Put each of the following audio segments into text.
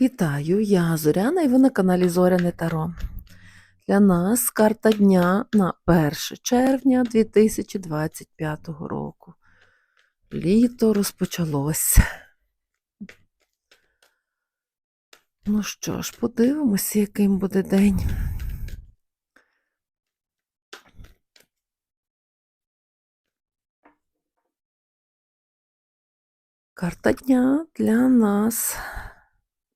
Вітаю, я Зоряна і ви на каналі Зоряне Таро. Для нас карта дня на 1 червня 2025 року. Літо розпочалося. Ну що ж, подивимося, яким буде день. Карта дня для нас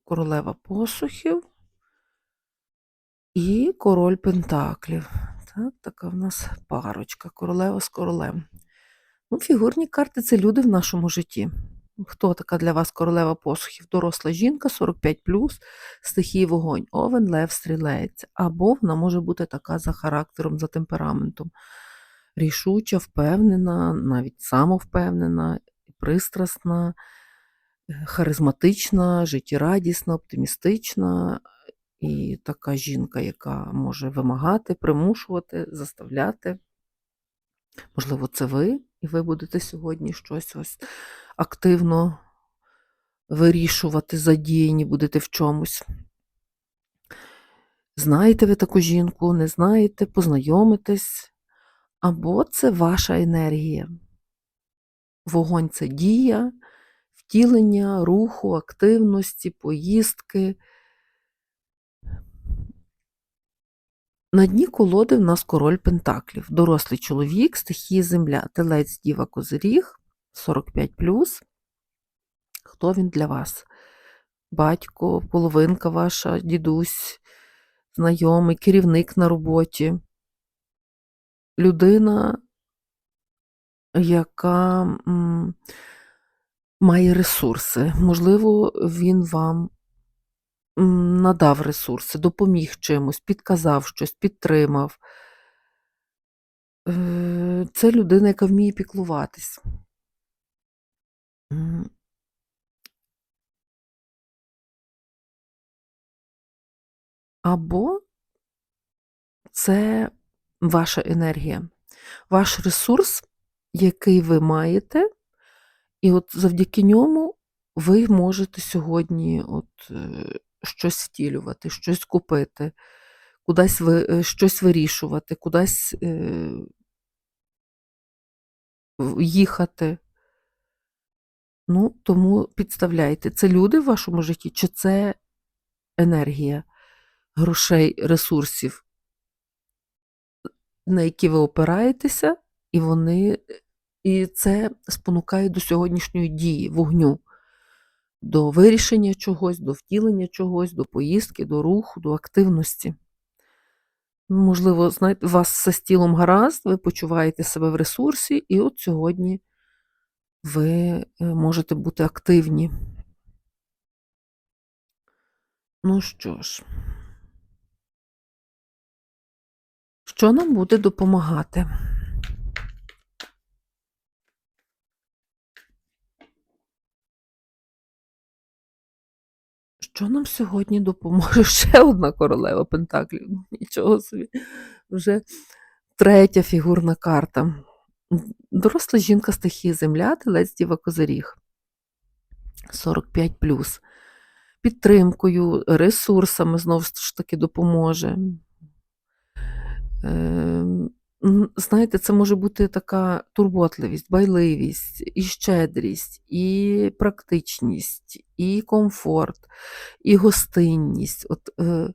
королева посухів і король пентаклів. Так, така в нас парочка, королева з королем. Ну, фігурні карти це люди в нашому житті. Хто така для вас королева посухів? Доросла жінка, 45, стихії вогонь, овен, лев, стрілець. Або вона може бути така за характером, за темпераментом. Рішуча, впевнена, навіть самовпевнена, пристрасна, харизматична, життєрадісна, оптимістична. І така жінка, яка може вимагати, примушувати, заставляти. Можливо, це ви, і ви будете сьогодні щось ось активно вирішувати, задіяні будете в чомусь. Знаєте ви таку жінку, не знаєте, познайомитесь, або це ваша енергія. Вогонь це дія, втілення, руху, активності, поїздки. На дні колоди в нас король Пентаклів, дорослий чоловік, стихії земля, телець Діва Козиріг, 45. Хто він для вас? Батько, половинка ваша, дідусь, знайомий, керівник на роботі, людина, яка має ресурси. Можливо, він вам надав ресурси, допоміг чимось, підказав щось, підтримав. Е, Це людина, яка вміє піклуватись. Або це ваша енергія, ваш ресурс, який ви маєте, і от завдяки ньому ви можете сьогодні от, е, щось втілювати, щось купити, кудись ви, е, щось вирішувати, кудись е, їхати. Ну, тому підставляйте, це люди в вашому житті, чи це енергія грошей, ресурсів, на які ви опираєтеся, і вони, і це спонукає до сьогоднішньої дії, вогню, до вирішення чогось, до втілення чогось, до поїздки, до руху, до активності. Можливо, знаєте, у вас все з тілом гаразд, ви почуваєте себе в ресурсі, і от сьогодні ви е, можете бути активні. Ну що ж, що нам буде допомагати? Що нам сьогодні допоможе? Ще одна королева Пентаклів. Нічого собі. Вже третя фігурна карта. Доросла жінка стихії земля, телець діва козиріг. 45 Підтримкою, ресурсами знову ж таки допоможе. Знаєте, це може бути така турботливість, байливість, і щедрість, і практичність, і комфорт, і гостинність. От е,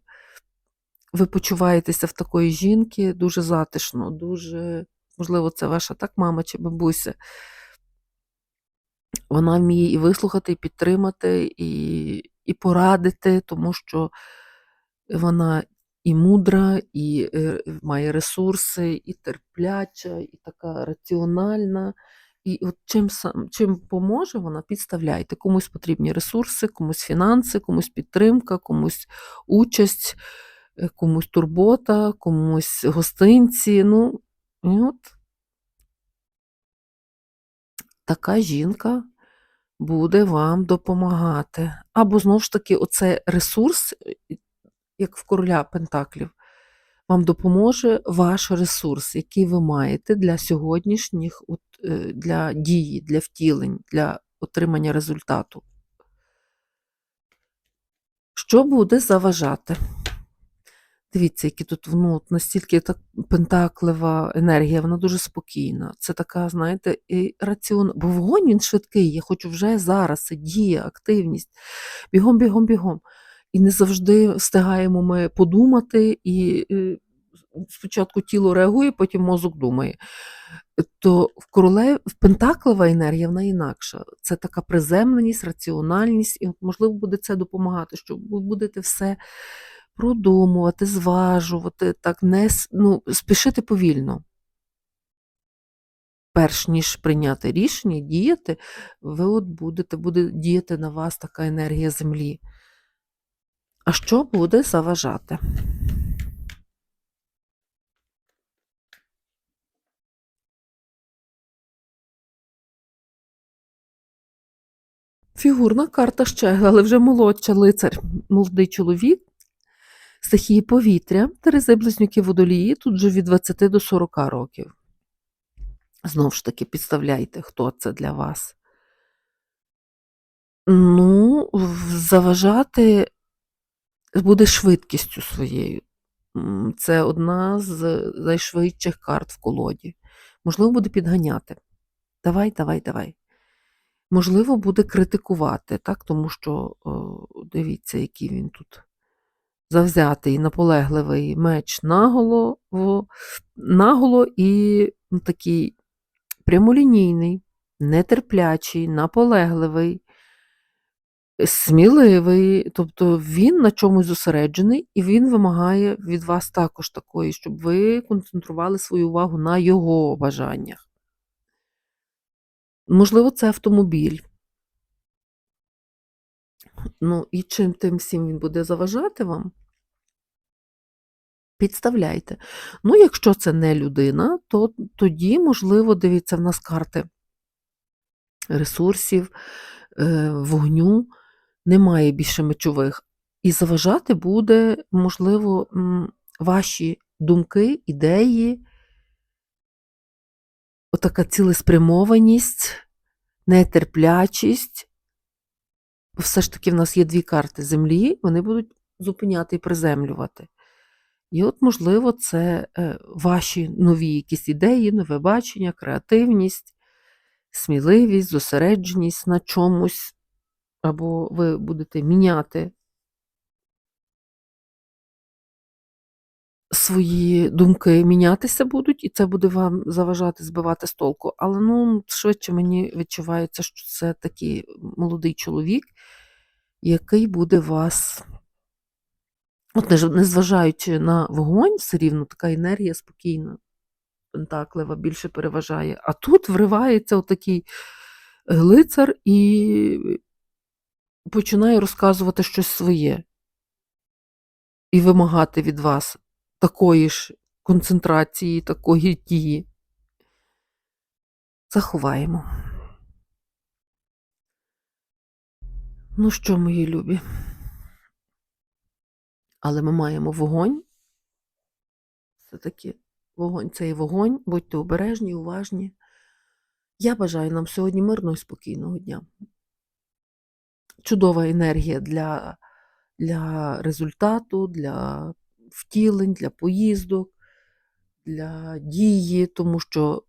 ви почуваєтеся в такої жінки дуже затишно, дуже, можливо, це ваша так мама чи бабуся. Вона вміє і вислухати, і підтримати, і, і порадити, тому що вона і мудра, і е, має ресурси, і терпляча, і така раціональна. І от чим сам чим поможе, вона підставляйте. Комусь потрібні ресурси, комусь фінанси, комусь підтримка, комусь участь, е, комусь турбота, комусь гостинці. Ну, і от така жінка буде вам допомагати. Або знову ж таки, оце ресурс, як в короля Пентаклів, вам допоможе ваш ресурс, який ви маєте для сьогоднішніх, е, для дії, для втілень, для отримання результату. Що буде заважати? Дивіться, які тут ну, настільки так пентаклева енергія, вона дуже спокійна. Це така, знаєте, і раціон. Бо вогонь він швидкий. Я хочу вже зараз, дія, активність. Бігом, бігом, бігом. І не завжди встигаємо ми подумати, і е, спочатку тіло реагує, потім мозок думає. То в королев в пентаклева енергія вона інакша. Це така приземленість, раціональність, і, можливо, буде це допомагати, що ви будете все продумувати, зважувати, так не ну, спішити повільно. Перш ніж прийняти рішення, діяти, ви от будете, буде діяти на вас така енергія землі. А що буде заважати? Фігурна карта ще, але вже молодша лицар, молодий чоловік, стихії повітря, Терези близнюки водолії, тут вже від 20 до 40 років. Знову ж таки, підставляйте, хто це для вас. Ну, заважати буде швидкістю своєю. Це одна з найшвидших карт в колоді. Можливо, буде підганяти. Давай, давай, давай. Можливо, буде критикувати, так? тому що о, дивіться, який він тут завзятий, наполегливий меч наголо, наголо і такий прямолінійний, нетерплячий, наполегливий, сміливий. Тобто він на чомусь зосереджений, і він вимагає від вас також такої, щоб ви концентрували свою увагу на його бажаннях. Можливо, це автомобіль. Ну, і чим тим всім він буде заважати вам, підставляйте. Ну, якщо це не людина, то тоді, можливо, дивіться, в нас карти ресурсів, е, вогню, немає більше мечових. І заважати буде, можливо, ваші думки, ідеї, отака цілеспрямованість, нетерплячість. Все ж таки в нас є дві карти землі, вони будуть зупиняти і приземлювати. І от, можливо, це е, ваші нові якісь ідеї, нове бачення, креативність, сміливість, зосередженість на чомусь, або ви будете міняти свої думки, мінятися будуть, і це буде вам заважати, збивати з толку. Але ну, швидше мені відчувається, що це такий молодий чоловік, який буде вас. От незважаючи на вогонь, все рівно така енергія спокійна, пентаклева більше переважає. А тут вривається отакий лицар і починає розказувати щось своє. І вимагати від вас такої ж концентрації, такої дії. Заховаємо. Ну що, мої любі? Але ми маємо вогонь. Все-таки вогонь це і вогонь. Будьте обережні, уважні. Я бажаю нам сьогодні мирного і спокійного дня. Чудова енергія для, для результату, для втілень, для поїздок, для дії, тому що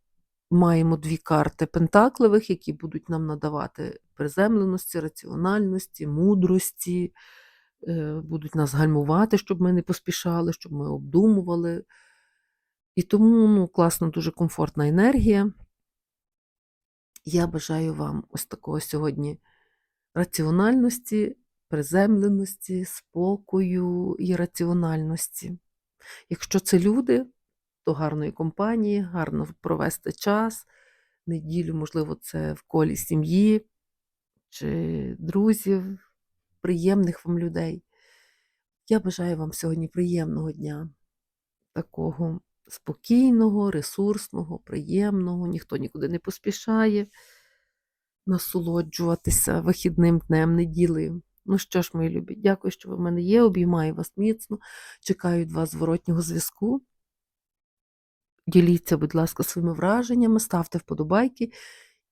маємо дві карти пентакливих, які будуть нам надавати приземленості, раціональності, мудрості, е, будуть нас гальмувати, щоб ми не поспішали, щоб ми обдумували. І тому ну, класна, дуже комфортна енергія. Я бажаю вам ось такого сьогодні раціональності, приземленості, спокою і раціональності. Якщо це люди, то гарної компанії, гарно провести час. Неділю, можливо, це в колі сім'ї чи друзів, приємних вам людей. Я бажаю вам сьогодні приємного дня, такого спокійного, ресурсного, приємного, ніхто нікуди не поспішає насолоджуватися вихідним днем, неділею. Ну що ж, мої любі, дякую, що ви в мене є. Обіймаю вас міцно. Чекаю від вас зворотнього зв'язку. Діліться, будь ласка, своїми враженнями, ставте вподобайки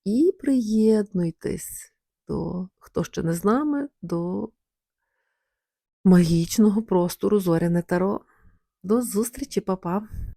і приєднуйтесь до, хто ще не з нами, до магічного простору Зоряне Таро. До зустрічі, папа!